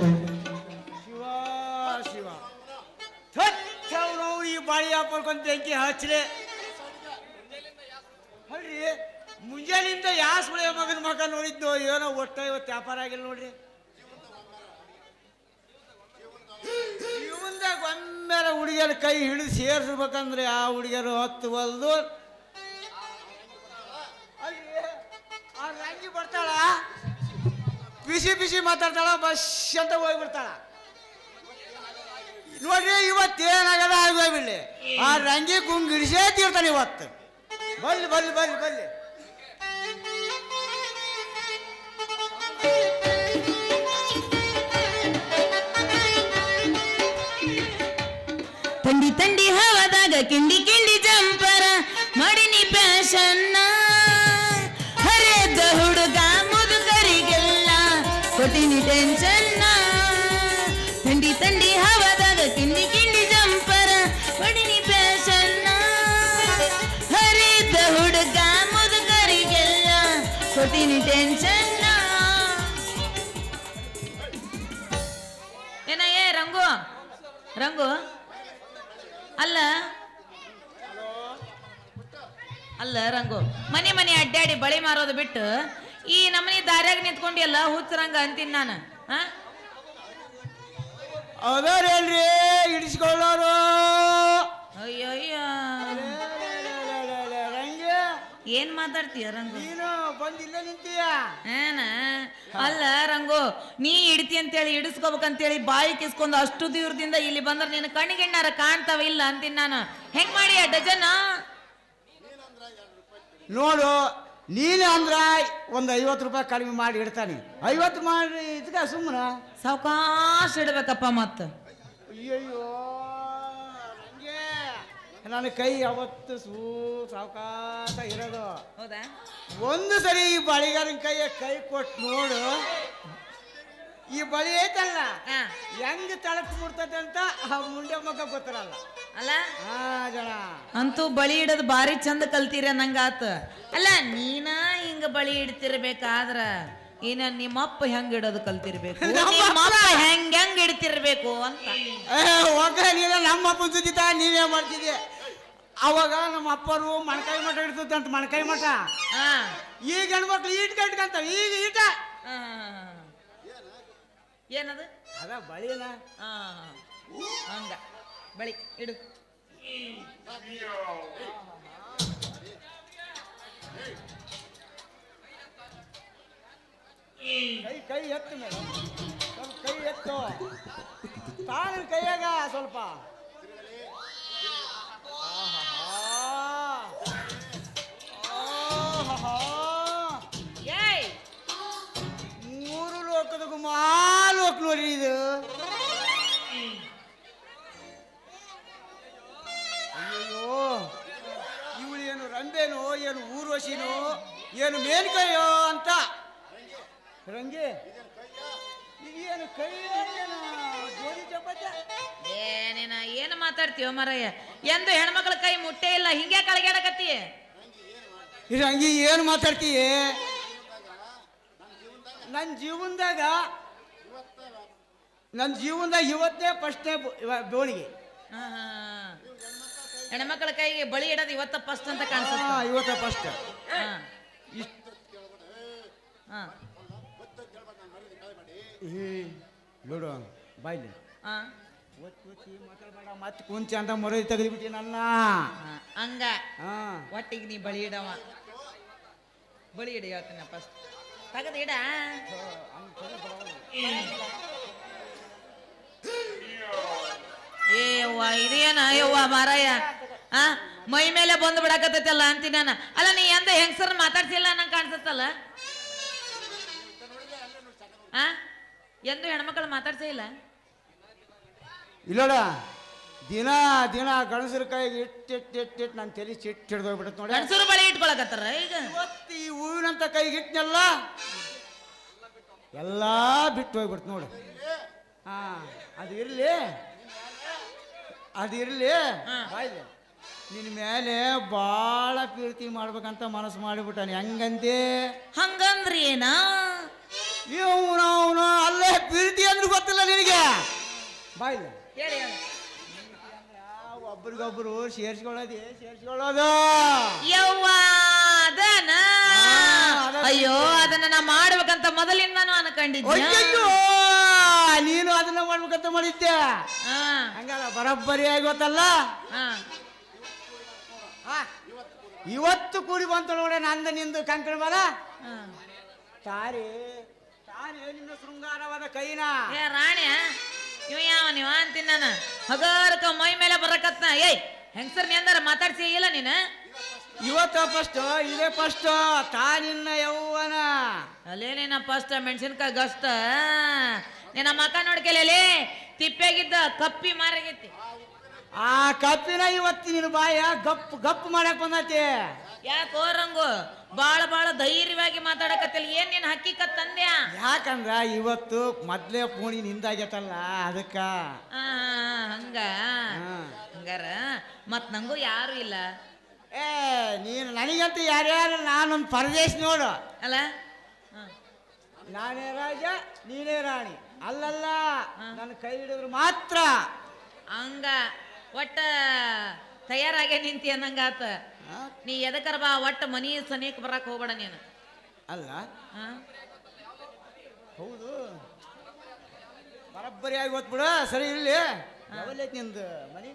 ಶಿವ. ಶಿವ ಅವರು ಈ ಬಾಳಿ ಹಾಕೊಂಡ್ ಬೆಂಕಿ ಹಚ್ಚಲೆ ಅಲ್ರಿ ಮುಂಜಾನಿಂದ ಯಾಸ್ ಮಗನ ಮಗ ನೋಡಿದ್ದು? ಏನೋ ಒಟ್ಟ ಇವತ್ತು ವ್ಯಾಪಾರ ಆಗಿಲ್ಲ ನೋಡ್ರಿ. ಇವಂದಾಗ ಒಮ್ಮೆಲೆ ಹುಡುಗಿಯರ ಕೈ ಹಿಡಿದು ಸೇರಿಸ್ಬೇಕಂದ್ರೆ ಆ ಹುಡುಗಿಯರು ಹತ್ತು ಬಲ್ದು ಅಲ್ರಿ, ಆ ರಂಗಿ ಬರ್ತಾಳ? ಬಿಸಿ ಬಿಸಿ ಮಾತಾಡ್ತಾಳ, ಬಸ್ ಅಂತ ಹೋಗ್ಬಿಡ್ತಾಳ. ನೋಡ್ರಿ ಇವತ್ತೇನಾಗದ ಆಗೋಗ್ಬಿಡ್ಲಿ ಆ ರಂಗಿ ಗುಂಗಿಡಿಸೇ ತೀರ್ತಾನೆ ಇವತ್ತು. ಬಲ್ಲಿ ಬಲ್ಲಿ ಬಲ್ಲಿ ಬಲ್ಲಿ. ತಂಡಿ ತಂಡಿ ಹವಾದಾಗ, ಕಿಂಡಿ ಕಿಂಡಿ ಕಿಂಡಿ ಜಂಪರ ಮಾಡಿನಿ ಪ್ಯಾಶನ್ನ ಹರಿದ ಹುಡುಗ, ಮುದುಕರಿಗೆಲ್ಲ ಕೊಟ್ಟಿನಿ ಟೆನ್ಷನ್ನ ಏನ ಏ ರಂಗು? ರಂಗು? ಅಲ್ಲ? ಅಲ್ಲ, ರಂಗು, ಮನೆ ಮನೆ ಅಡ್ಡಾಡಿ ಬಳೆ ಮಾರೋದು ಬಿಟ್ಟು ಈ ನಮ್ಮನೆ ದಾರ್ಯಾಗ ನಿಂತ್ಕೊಂಡಿಯಲ್ಲ ಹುಚ್ಚರಂಗ ಅಂತೀನಿ ನಾನು, ಆ? ಹಿಡಿಸ್ಕೊಳ್ಳೋರು. ಅಯ್ಯೋ ರಂಗಿ. ಏನ್ ಮಾತಾಡ್ತೀಯ ರಂಗು? ನೀನು ಬಂದಿಲ್ಲ ನಿಂತೀಯ? ಏನ? ಅಲ್ಲ ರಂಗು ನೀ ಇಡ್ತಿ ಅಂತೇಳಿ ಇಡಿಸ್ಕೋಬೇಕಂತೇಳಿ ಬಾಯಿ ಕಿಸ್ಕೊಂಡು ಅಷ್ಟು ದೂರದಿಂದ ಇಲ್ಲಿ ಬಂದ್ರೆ ನಿನ್ನ ಕಣ್ಣಿಗೆಣ್ಣಾರ ಕಾಣ್ತಾವ ಇಲ್ಲ ಅಂತೀನಿ ನಾನು. ಹೆಂಗ್ ಮಾಡಿ ಡಜನ್? ನೋಡು ನೀನು ಅಂದ್ರ ಒಂದು ಐವತ್ತು ರೂಪಾಯಿ ಕಡಿಮೆ ಮಾಡಿ ಇಡ್ತಾನೆ. ಐವತ್ತು ಮಾಡಿ ಇದಕ್ಕೆ ಸುಮ್ಮನೆ ಸಾವಕಾಶ ಇಡ್ಬೇಕಪ್ಪ ಮತ್ತ. ಅಯ್ಯಯ್ಯೋ ಹಂಗೆ ನನ್ನ ಕೈ ಯಾವತ್ತು ಸೂ ಸಾವಕಾಶ ಇರೋದು. ಹೌದಾ? ಒಂದು ಸರಿ ಈ ಬಳಿಗಾರನ ಕೈಯ ಕೈ ಕೊಟ್ಟು ನೋಡು. ಈ ಬಳಿ ಐತಲ್ಲ? ಹೆಂಗ್ ತಳಕ್ ಮುಡ್ತತೆ ಅಂತ ಆ ಮುಂಡೆ ಮಗ ಗೊತ್ತಿರಲ್ಲ. ಅಲ್ಲ? ಹಾ ಜನ. ಅಂತೂ ಬಳಿ ಇಡೋದು ಭಾರಿ ಚಂದ ಕಲ್ತೀರ ನಂಗಾತ. ಅಲ್ಲ ನೀನ ಹಿಂಗ ಬಳಿ ಇಡ್ತಿರ್ಬೇಕಾದ್ರ ಏನ ನಿಮ್ಮಪ್ಪ ಹೆಂಗ್ ಇಡೋದು ಕಲ್ತಿರ್ಬೇಕು? ನಿಮ್ಮಪ್ಪ. ಹೆಂಗ್ ಹೆಂಗ್ ಇಡ್ತಿರ್ಬೇಕು ಅಂತ. ನಮ್ಮಪ್ಪ ನೀನ ನಮ್ಮ ಅಪ್ಪನ ಸುದ್ದಿ ತಾ ನೀವೇ ಮಾಡ್ತಿದ್ದೆ ಅವಾಗ ನಮ್ಮ ಅಪ್ಪರು ಮಣಕಾಯಿ ಮಠ ಇಡ್ತದೆ ಅಂತ ಮಣಕಾಯಿ ಮಠ. ಆ, ಈಗ ಹೆಣ್ಮಕ್ಳು ಈಟ್ ಕಟ್ಕಂತ ಈಗ ಈಟ. ಏನದು? ಅದ ಬಳಿನ ಹಂಗ. ಬಳಿ ಇಡು. ಕೈ ಕೈ ಎತ್ತು ಮೇಡಮ್ ಸ್ವಲ್ಪ ಕೈ ಎತ್ತು. ತಾನು ಕೈಯಾಗ ಸ್ವಲ್ಪ. ಮೂರು ಲೋಕದ ಗುಮಾಲೋಕ ನೋಡ್ರಿ ಇದು. ಅಯ್ಯೋ ಇವಳು ಏನು ರಂಬೆನೋ ಏನು ಊರ್ವಶಿನೋ ಏನು ಮೇಲ್ಕೈಯೋ? ಅಂತ ರಂಗಿ. ಏನು ಕೈ ಏನು ಜೋಡಿ ಚಪಾತಿ ಏನೇನ ಏನು ಮಾತಾಡ್ತೀವ ಮರಯ್ಯ ಎಂದು ಹೆಣ್ಮಕ್ಳ ಕೈ ಮುಟ್ಟೆ ಇಲ್ಲ. ಹಿಂಗೆ ಕಳಗ್ಯಾಡಕತ್ತಿ ರಂಗಿ ಏನು ಮಾತಾಡ್ತೀಯ? ನನ್ನ ಜೀವನದಾಗ ನನ್ನ ಜೀವನದಾಗ ಇವತ್ತೇ ಫಸ್ಟ್ನೇ ಬೋಳಿಗೆ. ಹೆಣ್ಮಕ್ಳ ಕೈಗೆ ಬಳಿ ಇಡೋದು ಇವತ್ತ ಫಸ್ಟ್ ಅಂತ ಕಾಣಿಸುತ್ತೆ. ಇವತ್ತ ಫಸ್ಟ್ ಇಷ್ಟು ಹಾ. ನೋಡು ಬಾಯ್ಲಿ. ಹಾ. ಮಾತಾಡಬೇಡ ಮತ್ತೆ ಕುಂಚ ಅಂತ ಮೊರೆ ತೆಗೆದ್ಬಿಟ್ಟಿ ನನ್ನ. ಹಾ. ಹಂಗ? ಹಾ ಒಟ್ಟಿಗೆ ನೀ ಬಳಿ ಇಡವ. ಬಳಿ ಇಡ ಹೇಳ್ತೀನಿ ಫಸ್ಟ್ ತಗದ ಇಡ. ಏ ಯವ್ವ ಇದೇನ ಯವ್ವ ಮಾರಾಯ? ಆ? ಮೈ ಮೇಲೆ ಬಂದು ಬಿಡಾಕತ್ತೈತಲ್ಲ ಅಂತೀನಿ ನಾನು. ಅಲ್ಲ ನೀ ಎಂದ ಹೆಂಗಸರ್ ಮಾತಾಡ್ಸಿಲ್ಲ ನಂಗೆ ಕಾಣಿಸುತ್ತಲ್ಲ? ಆ? ಎಂದು ಹೆಣ್ಮಕ್ಳು ಮಾತಾಡ್ತಾ ಇಲ್ಲ. ಇಲ್ಲೋಡ ದಿನ ದಿನ ಗಣಸರ ಕೈಗೆ ಇಟ್ಟು ಇಟ್ಟು ಇಟ್ಟು ಇಟ್ಟು ನನ್ನ ತಲೆ ಚಿಟ್ಟು ಹಿಡ್ದೋಗ್ಬಿಡತ್ತೆ ನೋಡಿ. ಗಂಡಸರು ಬಳಿ ಇಟ್ಕೊಳಕತ್ತಾರ ಈಗ. ಇವತ್ತು ಈ ಹೂವಿನಂತ ಕೈಗೆ ಇಟ್ನೆಲ್ಲ ಎಲ್ಲ ಬಿಟ್ಟು ಹೋಗ್ಬಿಡ್ತು ನೋಡು. ಹಾ ಅದು ಇರಲಿ. ಅದು ಇರಲಿ. ಬಾಯ್ಲಿ ನಿನ್ನ ಮೇಲೆ ಭಾಳ ಪ್ರೀತಿ ಮಾಡ್ಬೇಕಂತ ಮನಸ್ಸು ಮಾಡಿಬಿಟ್ಟಾನೆ. ಹೆಂಗಂತೆ ಹಂಗಂದ್ರಿ ಏನ ಇವನು ಅವನು ಅಲ್ಲೇ ಪ್ರೀತಿ ಅಂದ್ರೆ ಗೊತ್ತಿಲ್ಲ ನಿನಗೆ. ಬಾಯಿಲ್ಲ ಹೇಳಿ ಹೇಳಿ. ಒಬ್ರಿಗೊಬ್ರು ಸೇರ್ಸ್ಕೊಳ್ಳೋದಿ ಸೇರ್ಸ್ಕೊಳ್ಳೋದು? ಯವ್ವ ಅದನ? ಆ, ಅಯ್ಯೋ ಅದನ್ನ ನಾ ಮಾಡ್ಬೇಕಂತ ಮೊದಲಿಂದಾನು ಅನ್ಕೊಂಡಿದ್ದೆ ಅಯ್ಯಯ್ಯೋ ನೀನು ಅದನ್ನ ಮಾಡ್ಬೇಕಂತ ಮಾಡಿದ್ದೆ ಹಾ. ಹಂಗಲ್ಲ ಬರೋಬ್ಬರಿ ಗೊತ್ತಲ್ಲ? ಹಾ. ಆ, ಇವತ್ತು ಕೂಡಿ ಬಂತು ನೋಡ ನಂದ ನಿಂದು ಕಂಕಣ ಬರಾ ಹಾ. ತಾರಿ ತಾರಿ ನಿನ್ನ ಶೃಂಗಾರವಾದ ಕೈನ? ಏ ರಾಣಿ ಇವ ಯಾವ ನೀವ ಅಂತೀನಿ ನಾನು? ಹಗರ್ಕ ಮೈ ಮೇಲೆ ಬರಕತ್ನ. ಏಯ್ ಹೆಂಗಸರ್ ನೀ ಅಂದಾರ ಮಾತಾಡ್ಸಿ ಇಲ್ಲ ನೀನು? ಇವತ್ತ ಫಸ್ಟ್ ಇದೇ ಫಸ್ಟ್ ತಾ ನಿನ್ನ ಯೌವನ ಅಲ್ಲೇ ನಿನ್ನ ಫಸ್ಟ್ ಮೆಣಸಿನ್ಕಾಯಿ ಗಷ್ಟ ನಿನ್ನ ಮಕ ನೋಡ್ಕೆಲೇ ತಿಪ್ಪೆಗಿದ್ದ ಕಪ್ಪಿ ಮಾರಾಗೈತಿ. ಆ ಕಪ್ಪಿನ ಇವತ್ತು ನಿನ್ನ ಬಾಯ ಗಪ್ ಗಪ್ ಮಾಡಕ್ ಬಂದೈತಿ. ಯಾಕೋ ರಂಗು? ಬಾಳ ಬಾಳ ಧೈರ್ಯವಾಗಿ ಮಾತಾಡಕತ್ತಿಲ್ಲ. ಏನ್ ನೀನ್ ಹಕ್ಕಿಕತ್ ತಂದ್ಯಾ ಯಾಕಂದ್ರ ಇವತ್ತು ಮೊದ್ಲೇ ಪೂಣಿ ನಿಂದಾಗೈತಲ್ಲ ಅದಕ್ಕ. ಆ, ಹಂಗ. ಹಂಗಾರ ಮತ್ ನಂಗೂ ಯಾರು ಇಲ್ಲ? ಏ ನೀನು ನನಗಂತೂ ಯಾರ್ಯಾರು ನಾನೊಂದು ಪರದೇಶ ನೋಡು. ಅಲ್ಲ? ಹ. ನಾನೇ ರಾಜ ನೀನೇ ರಾಣಿ. ಅಲ್ಲಲ್ಲ ನನ್ನ ಕೈ ಹಿಡಿದ್ರು ಮಾತ್ರ. ಹಂಗ. ಒಟ್ಟ ತಯಾರಾಗೆ ನಿಂತಿ ಅನ್ನಂಗಾತ. ನೀ ಎದಕರ ಬಾ ಒಟ್ಟ ಮನಿ ಸನೇಕ ಬರಕ್ ಹೋಗ್ಬೇಡ ನೀನು. ಅಲ್ಲ? ಹೌದು. ಬರಬ್ಬರಿ ಆಗಿ ಬಿಡ ಸರಿ ಇಲ್ಲಿ ಯಾವಲ್ಲೈತಿ ನಿಂದು ಮನಿ?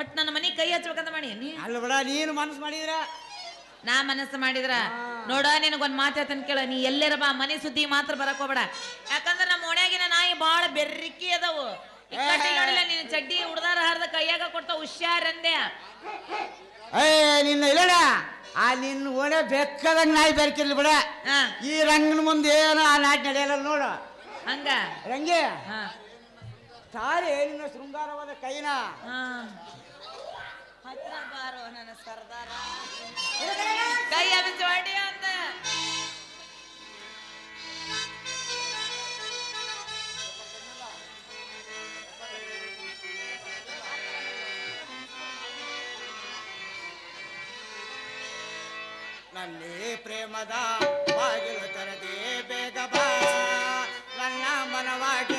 ಒಟ್ ನನ್ನ ಮನಿ ಕೈ ಹಚ್ಬೇಕಂತ ಮಾಡಿ ನೀ? ಅಲ್ಲ ಬಿಡ ನೀನು ಮನಸ್ಸು ಮಾಡಿದ್ರ? ನಾ ಮನಸ್ಸು ಮಾಡಿದ್ರ. ನೋಡ ನಿನಗೊಂದ್ ಮಾತು ಹೇಳ್ತಾನೆ ಕೇಳ. ನೀ ಎಲ್ಲಿರ ಬಾ ಮನೆ ಸುದ್ದಿ ಮಾತ್ರ ಬರಕ್ ಹೋಗ್ಬೇಡ. ಯಾಕಂದ್ರ ನಮ್ಮ ಓಣ್ಯಾಗಿನ ನಾಯಿ ಭಾಳ ಬೆರ್ರಿಕಿ ಅದಾವು. ನೋಡಿಲ್ಲ ನೀನು ಚಡ್ಡಿ ಉಡ್ದಾರ ಹರಿದ ಕೈಯಾಗ ಕೊಡ್ತಾ ಹುಷಾರಂದೆ ಏ ನಿನ್ನ ಇಲ್ಲಡ ಆ ನಿನ್ನ ಓಣೆ ಬೆಕ್ಕದಂಗ ನಾಯಿ ಬೆರ್ಕಿರ್ಲಿ ಬಿಡ ಈ ರಂಗನ ಮುಂದೆ ಏನೋ ಆ ನಾಟಿ ನಡೆಯಲ್ಲ ನೋಡು ಹಂಗ ರಂಗೇ ಹಾ ಸಾರಿ ನಿನ್ನ ಶೃಂಗಾರವಾದ ಕೈನ ಹಾ ಹತ್ರ ಬಾರೋ ನನ್ನ ಸರ್ದಾರ ನನ್ನ ಪ್ರೇಮದ ಬಾಗಿಲು ತರದೇ ಬೇಗ ಬಾ. ನನ್ನ ಮನವಾಗಿ